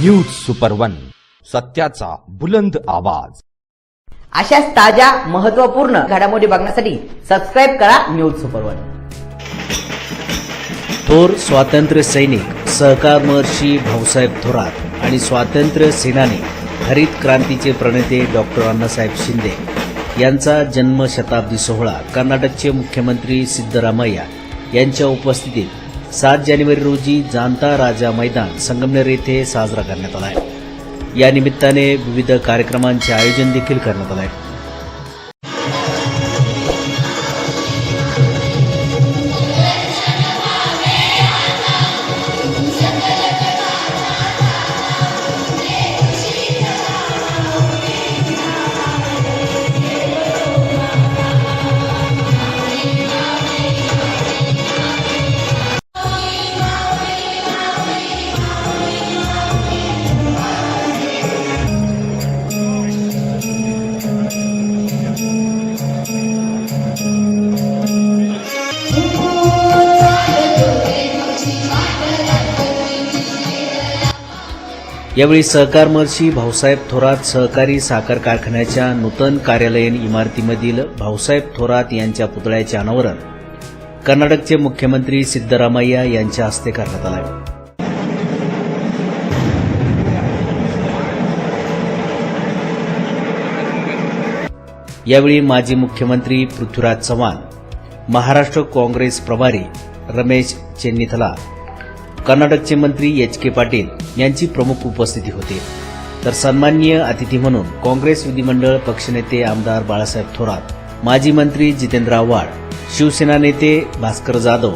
News super one सत्याचा बुलंद आवाज. अशाच ताज्या महत्त्वपूर्ण घडामोडी बघण्यासाठी सबस्क्राईब करा न्यूज सुपर वन थोर स्वातंत्र्य सैनिक सहकार महर्षी भाऊसाहेब थोरात आणि स्वातंत्र्य सेनानी हरित क्रांतीचे प्रणेते डॉक्टर अण्णासाहेब शिंदे यांचा जन्मशताब्दी सोहळा कर्नाटकचे मुख्यमंत्री सिद्धरामय्या यांच्या उपस्थितीत सात जानेवारी रोजी जाणता राजा मैदान संगमनेर येथे साजरा करण्यात आला आहे. या निमित्ताने विविध कार्यक्रमांचे आयोजन देखील करण्यात आलं आहे. यावेळी सहकार महर्षी भाऊसाहेब थोरात सहकारी साखर कारखान्याच्या नूतन कार्यालयीन इमारतीमधील भाऊसाहेब थोरात यांच्या पुतळ्याचे अनावरण कर्नाटकचे मुख्यमंत्री सिद्धरामय्या यांच्या हस्ते करण्यात आलं यावेळी माजी मुख्यमंत्री पृथ्वीराज चव्हाण महाराष्ट्र काँग्रेस प्रभारी रमेश चेन्निथला कर्नाटकचे मंत्री एच के पाटील यांची प्रमुख उपस्थिती होती. तर सन्माननीय अतिथी म्हणून काँग्रेस विधिमंडळ पक्षनेते आमदार बाळासाहेब थोरात माजी मंत्री जितेंद्र आव्हाड शिवसेना नेते भास्कर जाधव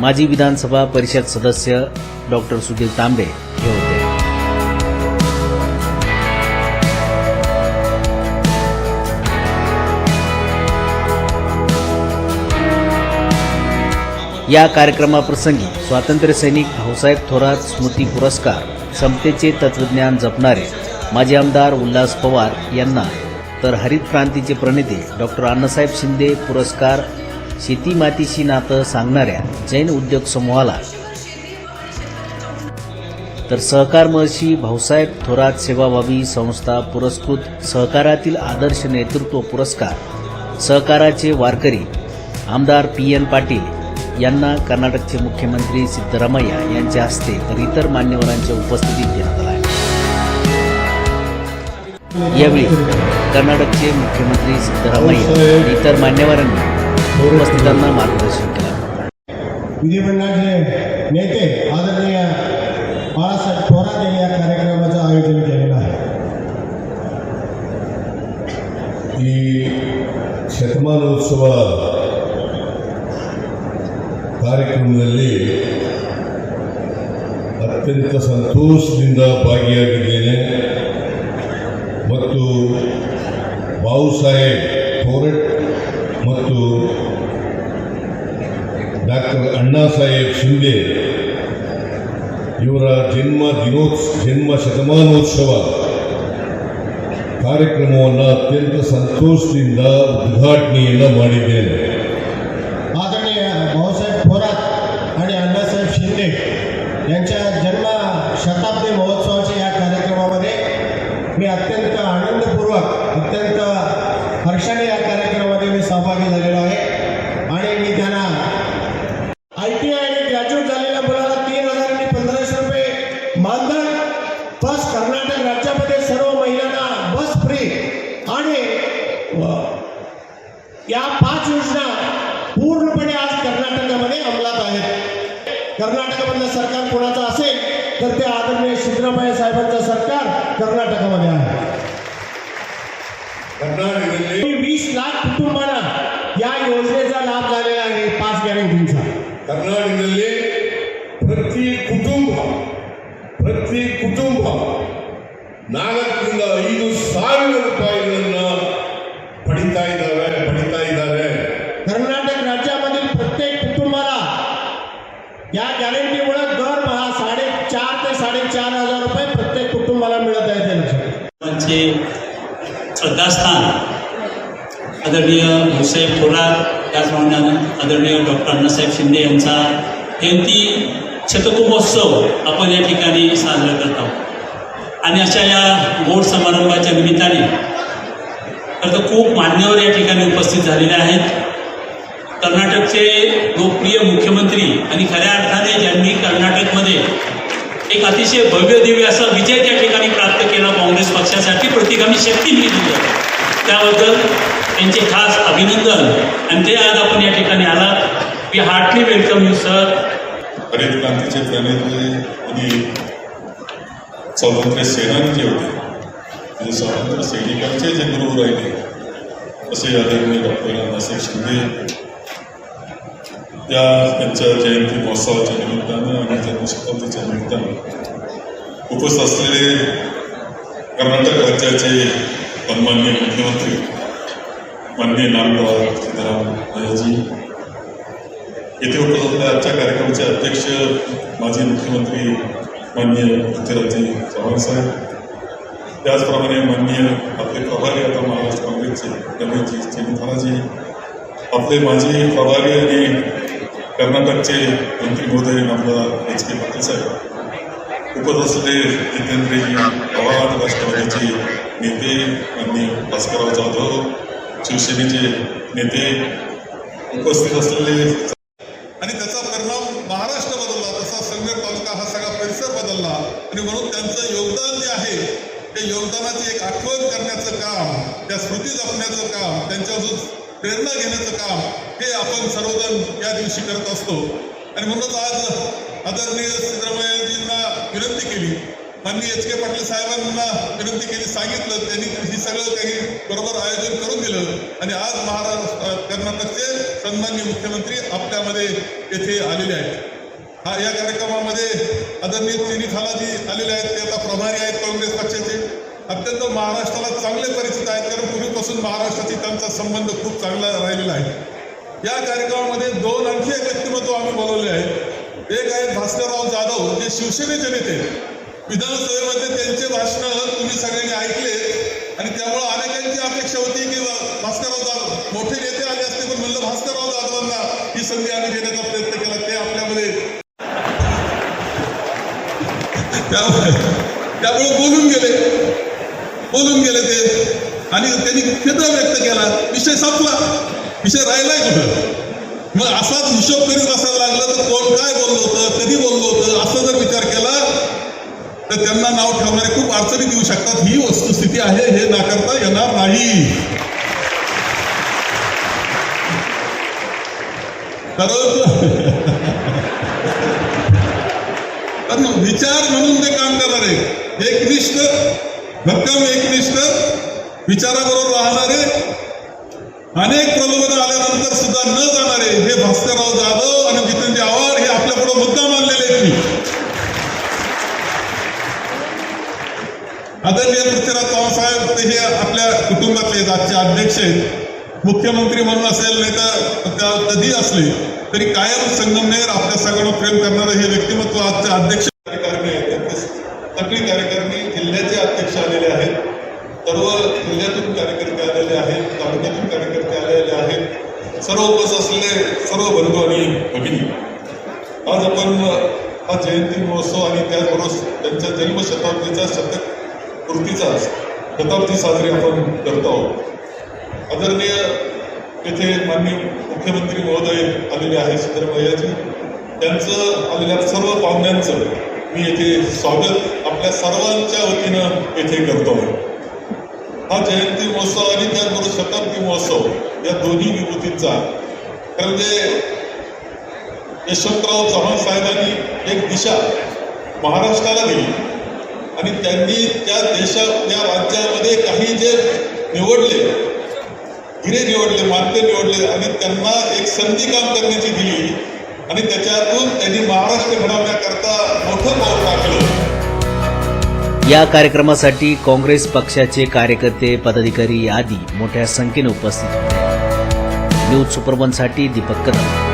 माजी विधानसभा परिषद सदस्य डॉक्टर सुधीर तांबे या कार्यक्रमाप्रसंगी स्वातंत्र्य सैनिक भाऊसाहेब थोरात स्मृती पुरस्कार समतेचे तत्वज्ञान जपणारे माजी आमदार उल्हास पवार यांना तर हरित क्रांतीचे प्रणेते डॉक्टर अण्णासाहेब शिंदे पुरस्कार शेती मातीशी नातं सांगणाऱ्या जैन उद्योग समूहाला. तर सहकार महर्षी भाऊसाहेब थोरात सेवाभावी संस्था पुरस्कृत सहकारातील आदर्श नेतृत्व पुरस्कार सहकाराचे वारकरी आमदार पी एन पाटील यांना कर्नाटकचे मुख्यमंत्री सिद्धरामय्या यांच्या हस्ते तर इतर मान्यवरांच्या उपस्थितीत देण्यात आला यावेळी कर्नाटकचे मुख्यमंत्री सिद्धरामय्या इतर मान्यवरांनी उपस्थितांना मार्गदर्शन केलं. विधिमंडळाचे नेते आदरणीय बाळासाहेब थोरात यांनी या कार्यक्रमाचं आयोजन केलेलं आहे. ही शतमानोत्सव ಕಾರ್ಯಕ್ರಮದಲ್ಲಿ ಅತ್ಯಂತ ಸಂತೋಷದಿಂದ ಭಾಗಿಯಾಗಿದ್ದೇನೆ. ಮತ್ತು ಬಾಬು ಸಾಹೇಬ್ ಥೋರಟ್ ಮತ್ತು ಡಾಕ್ಟರ್ ಅಣ್ಣಾ ಸಾಹೇಬ್ ಶಿಂದೆ ಇವರ ಜನ್ಮ ದಿನೋತ್ಸ, ಜನ್ಮ ಶತಮಾನೋತ್ಸವ ಕಾರ್ಯಕ್ರಮವನ್ನು ಅತ್ಯಂತ ಸಂತೋಷದಿಂದ ಉದ್ಘಾಟನೆಯನ್ನು ಮಾಡಿದ್ದೇನೆ. गाडीवर झालेल्या मुलाला तीन हजार आणि पंधराशे रुपये मानधन. बस कर्नाटक राज्यामध्ये सर्व महिलांना बस फ्री आणि या पाच योजना पूर्णपणे आज कर्नाटकामध्ये अंमलात आहेत. कर्नाटकामधलं सरकार कोणाचं असेल तर ते आदरणीय सिद्धरामय्या साहेबांचं सरकार कर्नाटकामध्ये आहे. कर्नाटकातले वीस लाख कुटुंबांना या योजनेचा लाभ झालेला आदरणीय भाऊसाहेब थोरात त्याचप्रमाणे आदरणीय डॉक्टर अण्णासाहेब शिंदे यांचा जयंती शतकोत्सव आपण या ठिकाणी साजरा करत आहोत. आणि अशा या गोड समारंभाच्या निमित्ताने खरं तर खूप मान्यवर या ठिकाणी उपस्थित झालेले आहेत. कर्नाटकचे लोकप्रिय मुख्यमंत्री आणि खऱ्या अर्थाने ज्यांनी कर्नाटकमध्ये एक अतिशय भव्य दिव्य असा विजय त्या ठिकाणी प्राप्त केला काँग्रेस पक्षासाठी प्रतिगामी शक्ती मिळाली त्याबद्दल त्यांचे खास अभिनंदन. आणि ते आज आपण या ठिकाणी आलात. We heartly welcome you sir हरित क्रांतीचे प्रणेते आणि स्वातंत्र्य सेनानी जे होते. म्हणजे स्वातंत्र्य सैनिकांचे जे गुरु राहिले असे आदरणीय डॉक्टर नानासाहेब शिंदे. त्या त्यांच्या जयंती महोत्सवाच्या निमित्तानं आणि जन्मशताब्दीच्या निमित्तानं उपस्थित असलेले कर्नाटक राज्याचे सन्मान्य मुख्यमंत्री माननीय नामदार सीताराम रायाजी येथे उपस्थित आजच्या कार्यक्रमाचे अध्यक्ष माजी मुख्यमंत्री माननीय पृथ्वीराजजी चव्हाण साहेब. त्याचप्रमाणे माननीय आपले प्रभारी आता महाराष्ट्र काँग्रेसचे रमेशजी चेनिथानाजी आपले माजी प्रभारी आणि कर्नाटकचे मंत्री महोदय आमदार एच के पाटील साहेब. उपस्थित असलेले जितेंद्रजी पवार राष्ट्रवादीचे नेते माननीय भास्करराव जाधव. शिवसेनेचे नेते उपस्थित असलेले आणि त्याचा परिणाम महाराष्ट्र बदलला तसा संगमेर तालुका हा सगळा परिसर बदलला. आणि म्हणून त्यांचं योगदान जे आहे ते योगदानाची एक आठवण करण्याचं काम त्या स्मृती जपण्याचं काम त्यांच्यापासून प्रेरणा घेण्याचं काम हे आपण सर्वजण या दिवशी करत असतो. आणि म्हणूनच आज आदरणीय सिद्धरामय्याजींना विनंती केली माननीय एच के पाटील साहेबांना विनंती केली सांगितलं त्यांनी ही सगळं काही बरोबर आयोजन करून दिलं. आणि आज महाराष्ट्र कर्नाटकचे सन्मान्य मुख्यमंत्री आपल्यामध्ये येथे आलेले आहेत. हा या कार्यक्रमामध्ये आदरणीय चिनी खालाजी आलेले आहेत ते आता प्रभारी आहेत काँग्रेस पक्षाचे. अत्यंत महाराष्ट्राला चांगले परिचित आहेत कारण पूर्वीपासून महाराष्ट्राशी त्यांचा संबंध खूप चांगला राहिलेला आहे. या कार्यक्रमामध्ये दोन आणखी एक व्यक्तिमत्व आम्ही बोलवले आहेत. एक आहेत भास्करराव जाधव जे शिवसेनेचे नेते. विधानसभेमध्ये त्यांचे भाषण तुम्ही सगळ्यांनी ऐकले आणि त्यामुळे अनेकांची अपेक्षा होती की भास्करराव जाधव मोठे नेते आले असते पण म्हणलं भास्करराव जाधवांना ही संधी आम्ही देण्याचा प्रयत्न केला. ते आपल्यामध्ये त्यामुळे त्यामुळे बोलून गेले. बोलून गेले ते. आणि त्यांनी खेद व्यक्त केला. विषय संपला. विषय राहिलाय कुठं? मग असाच हिशोब करीत बसायला लागला तर कोण काय बोललो होतं कधी बोललो होतं असं जर विचार केला तर त्यांना नाव ठेवणारे खूप अडचणी देऊ शकतात. ही वस्तुस्थिती आहे हे नाकारता येणार नाही. कारण विचार म्हणून ते काम करणारे. एकनिष्ठ भक्कम एकनिष्ठ विचाराबरोबर राहणारे अनेक प्रलोभन आल्यानंतर सुद्धा न जाणारे हे भास्करराव जाधव आणि जितेंद्र आव्हाड हे आपल्या पुढे मुद्दा मानलेले आहेत मी आदरणीय पृथ्वीराज चव्हाण साहेब ते हे आपल्या कुटुंबातले आहेत, आजचे अध्यक्ष आहेत. मुख्यमंत्री म्हणून असेल नाही तर त्या कधी असले तरी कायम संगमनेर आपल्या सगळ्यांना प्रेम करणारं हे व्यक्तिमत्व आजचे अध्यक्ष कार्यकारिणी आहेत. त्यांचे सगळी कार्यकारिणी जिल्ह्याचे अध्यक्ष आलेले आहेत. सर्व जिल्ह्यातून कार्यकर्ते आलेले आहेत तालुक्यातून कार्यकर्ते आलेले आहेत. सर्व उपस असलेले सर्व बंधू आणि भगिनी. आज आपण हा जयंती महोत्सव आणि त्याचबरोबर त्यांच्या जन्मशताब्दीचा शतक पूर्तीचा शताब्दी साजरी आपण करतो आहोत. आदरणीय येथे माननीय मुख्यमंत्री महोदय आलेले आहे सिद्धरामय्याजी त्यांचं आलेल्या सर्व पाहुण्यांचं मी येथे स्वागत आपल्या सर्वांच्या वतीनं येथे करतो हा जयंती महोत्सव आणि त्याचबरोबर शताब्दी महोत्सव या दोन्ही विभूतींचा कारण जे यशवंतराव चव्हाण साहेबांनी एक दिशा महाराष्ट्राला दिली आणि त्यांनी त्या देशा त्या राज्यामध्ये काही जे निवडले हिरे निवडले माते निवडले आणि त्यांना एक संधी काम करण्याची दिली. आणि त्याच्यातून त्यांनी महाराष्ट्र घडवण्याकरता मोठं पाऊल टाकलं या कार्यक्रमासाठी काँग्रेस पक्षाचे कार्यकर्ते पदाधिकारी आदी मोठ्या संख्येने उपस्थित होते. न्यूज सुपरवनसाठी दीपक कदम.